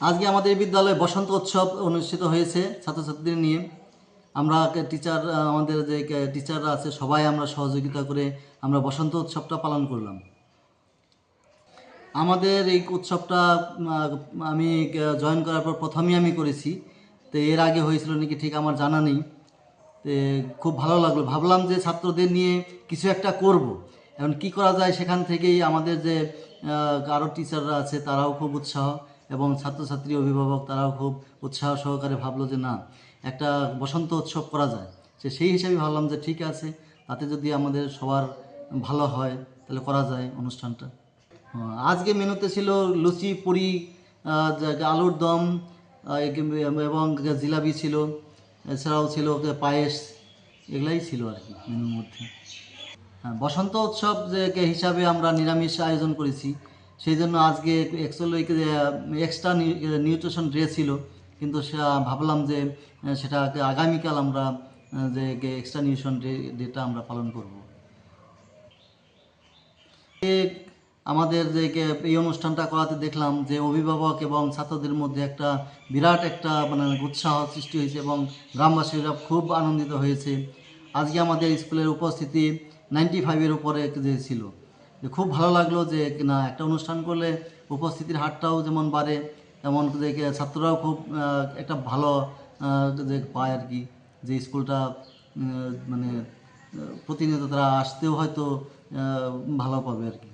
আজকে আমাদের বিদ্যালয়ে বসন্ত উৎসব অনুষ্ঠিত হয়েছে ছাত্রছাত্রীদের নিয়ে। আমরা টিচার আমাদের যে টিচাররা আছে, সবাই আমরা সহযোগিতা করে আমরা বসন্ত উৎসবটা পালন করলাম। আমাদের এই উৎসবটা আমি জয়েন করার পর প্রথমেই আমি করেছি। তো এর আগে হয়েছিল নাকি ঠিক আমার জানা নেই। তো খুব ভালো লাগল। ভাবলাম যে ছাত্রদের নিয়ে কিছু একটা করব। এখন কি করা যায় সেখান থেকেই আমাদের যে আরও টিচাররা আছে তারাও খুব উৎসাহ। এবং ছাত্রছাত্রী অভিভাবক তারাও খুব উৎসাহ সহকারে ভাবলো যে না, একটা বসন্ত উৎসব করা যায়। সে সেই হিসাবে ভাবলাম যে ঠিক আছে, তাতে যদি আমাদের সবার ভালো হয়, তাহলে করা যায় অনুষ্ঠানটা। আজকে মেনুতে ছিল লুচি, পুরি আলুর দম এবং জিলাপি ছিল, এছাড়াও ছিল পায়েস, এগুলাই ছিল আর কি মেনুর মধ্যে। হ্যাঁ বসন্ত উৎসব যে হিসাবে আমরা নিরামিষ আয়োজন করেছি সেই জন্য আজকে অ্যাকচুয়ালি এক্সট্রা নিউট্রিশন ডে ছিল, কিন্তু ভাবলাম যে সেটাকে আগামীকাল আমরা যে এক্সট্রা নিউট্রিশন ডে ডেটা আমরা পালন করব। আমাদের যে এই অনুষ্ঠানটা করাতে দেখলাম যে, অভিভাবক এবং ছাত্রদের মধ্যে একটা বিরাট একটা মানে উৎসাহ সৃষ্টি হয়েছে এবং গ্রামবাসীরা খুব আনন্দিত হয়েছে। আজকে আমাদের স্কুলের উপস্থিতি নাইনটি ফাইভের উপরে যে ছিল। যে খুব ভালো লাগল যে না একটা অনুষ্ঠান করলে উপস্থিতির হারটাও যেমন বাড়ে তেমন যে ছাত্ররাও খুব একটা ভালো যে পায় আর কি, যে স্কুলটা মানে প্রতিনিয়ত তারা আসতেও হয়তো ভালো পাবে আর কি।